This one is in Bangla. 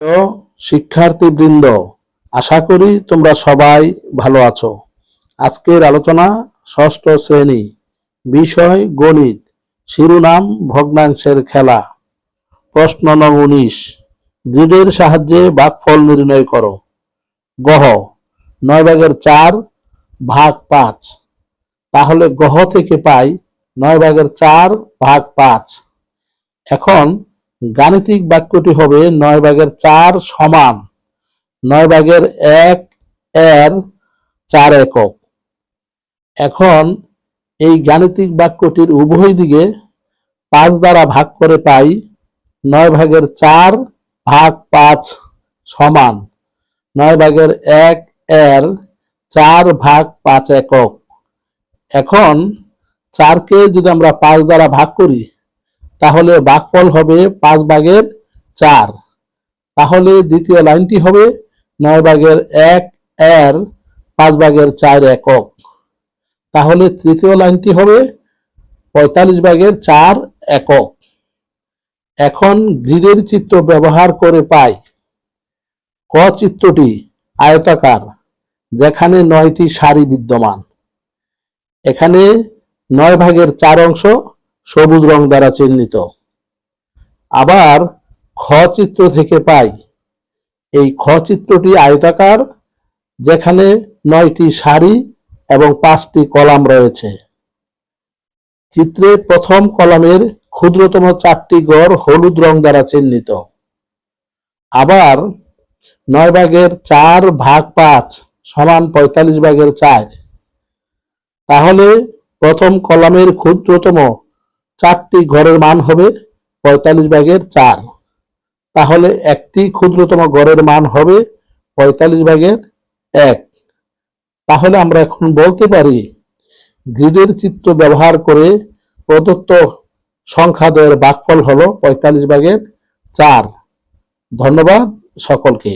প্রিয় শিক্ষার্থীবৃন্দ, আশা করি তোমরা সবাই ভালো আছো। আজকের আলোচনা ষষ্ঠ শ্রেণি, বিষয় গণিত, শিরোনাম ভগ্নাংশের খেলা। প্রশ্ন নং উনিশ, গ্রিডের সাহায্যে ভাগফল নির্ণয় করো। গহ, নয় ভাগের চার ভাগ পাঁচ। তাহলে গহ থেকে পাই নয় ভাগের চার ভাগ পাঁচ। এখন গাণিতিক বাক্যটি হবে নয় ভাগের চার সমান নয় ভাগের এক এর চার একক। এখন এই গাণিতিক বাক্যটির উভয় দিকে পাঁচ দ্বারা ভাগ করে পাই নয় ভাগের চার ভাগ পাঁচ সমান নয় ভাগের এক এর চার ভাগ পাঁচ একক। এখন চারকে যদি আমরা পাঁচ দ্বারা ভাগ করি তাহলে ভাগফল হবে পাঁচ ভাগের চার। তাহলে দ্বিতীয় লাইনটি হবে নয় ভাগের এক এর পাঁচ ভাগের চার একক। তাহলে তৃতীয় লাইনটি হবে পঁয়তাল্লিশ ভাগের চার একক। এখন গ্রিডের চিত্র ব্যবহার করে পাই। ক চিত্রটি আয়তাকার, যেখানে নয়টি সারি বিদ্যমান। এখানে নয় ভাগের চার অংশ সবুজ রং দ্বারা চিহ্নিত। আবার খ চিত্র থেকে পাই। এই খ চিত্রটি আয়তাকার, যেখানে নয়টি সারি এবং পাঁচটি কলাম রয়েছে। চিত্রে প্রথম কলামের ক্ষুদ্রতম চারটি গড় হলুদ রং দ্বারা চিহ্নিত। আবার নয় ভাগের চার ভাগ পাঁচ সমান পঁয়তাল্লিশ ভাগের চার। তাহলে প্রথম কলামের ক্ষুদ্রতম চারটি ঘরের মান হবে পঁয়তাল্লিশ ভাগের চার। তাহলে একটি ক্ষুদ্রতম গড়ের মান হবে পঁয়তাল্লিশ ভাগের এক। তাহলে আমরা এখন বলতে পারি, গ্রিডের চিত্র ব্যবহার করে প্রদত্ত সংখ্যাদ্বয়ের বাকফল হলো পঁয়তাল্লিশ ভাগের চার। ধন্যবাদ সকলকে।